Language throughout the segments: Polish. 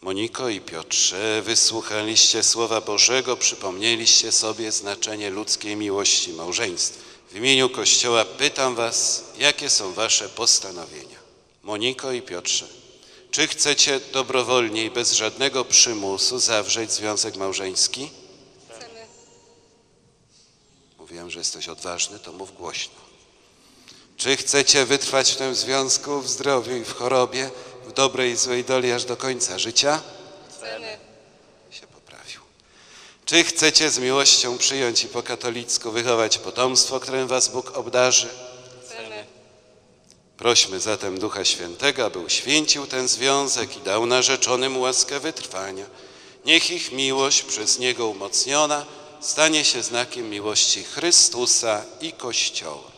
Moniko i Piotrze, wysłuchaliście Słowa Bożego, przypomnieliście sobie znaczenie ludzkiej miłości małżeństw. W imieniu Kościoła pytam was, jakie są wasze postanowienia? Moniko i Piotrze, czy chcecie dobrowolnie i bez żadnego przymusu zawrzeć związek małżeński? Chcemy. Mówiłem, że jesteś odważny, to mów głośno. Czy chcecie wytrwać w tym związku w zdrowiu i w chorobie, w dobrej i złej doli aż do końca życia? Chcemy. się poprawił. Czy chcecie z miłością przyjąć i po katolicku wychować potomstwo, którym was Bóg obdarzy? Chcemy. Prośmy zatem Ducha Świętego, aby uświęcił ten związek i dał narzeczonym łaskę wytrwania. Niech ich miłość przez Niego umocniona stanie się znakiem miłości Chrystusa i Kościoła.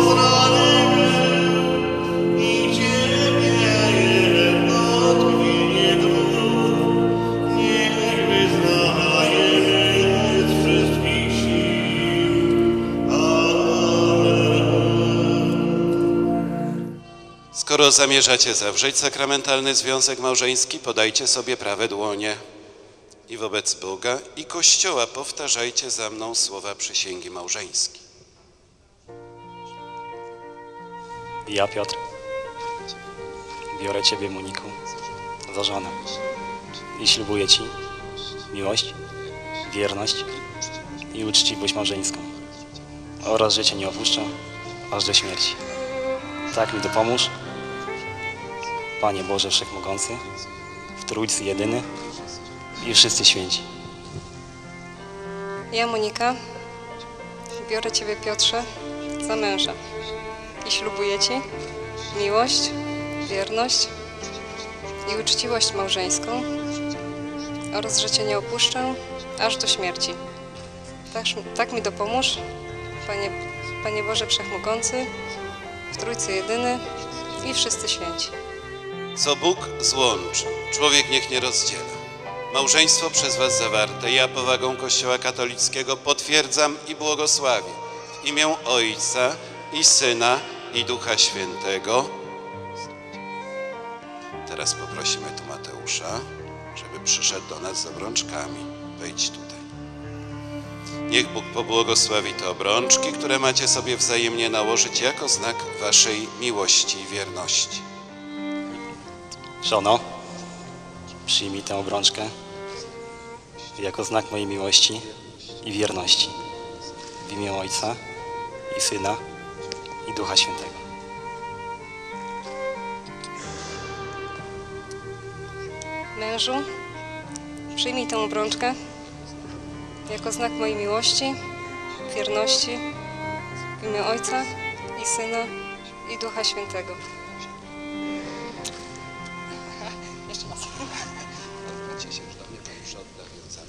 Skoro zamierzacie zawrzeć sakramentalny związek małżeński, podajcie sobie prawe dłonie i wobec Boga i Kościoła powtarzajcie za mną słowa przysięgi małżeńskiej. Ja, Piotr, biorę Ciebie, Moniko, za żonę i ślubuję Ci miłość, wierność i uczciwość małżeńską oraz, że Cię nie opuszczę aż do śmierci. Tak mi dopomóż, Panie Boże Wszechmogący, w Trójcy Jedyny i wszyscy święci. Ja, Monika, biorę Ciebie, Piotrze, za męża i ślubuję Ci miłość, wierność i uczciwość małżeńską oraz, że Cię nie opuszczę aż do śmierci. Tak, tak mi dopomóż, Panie, Panie Boże Wszechmogący, w Trójcy Jedyny i wszyscy święci. Co Bóg złączył, człowiek niech nie rozdziela. Małżeństwo przez Was zawarte, ja powagą Kościoła katolickiego potwierdzam i błogosławię. W imię Ojca i Syna i Ducha Świętego. Teraz poprosimy tu Mateusza, żeby przyszedł do nas z obrączkami. Wejdź tutaj. Niech Bóg pobłogosławi te obrączki, które macie sobie wzajemnie nałożyć jako znak Waszej miłości i wierności. Żono, przyjmij tę obrączkę jako znak mojej miłości i wierności. W imię Ojca i Syna i Ducha Świętego. Mężu, przyjmij tę obrączkę jako znak mojej miłości, wierności w imię Ojca i Syna i Ducha Świętego. です。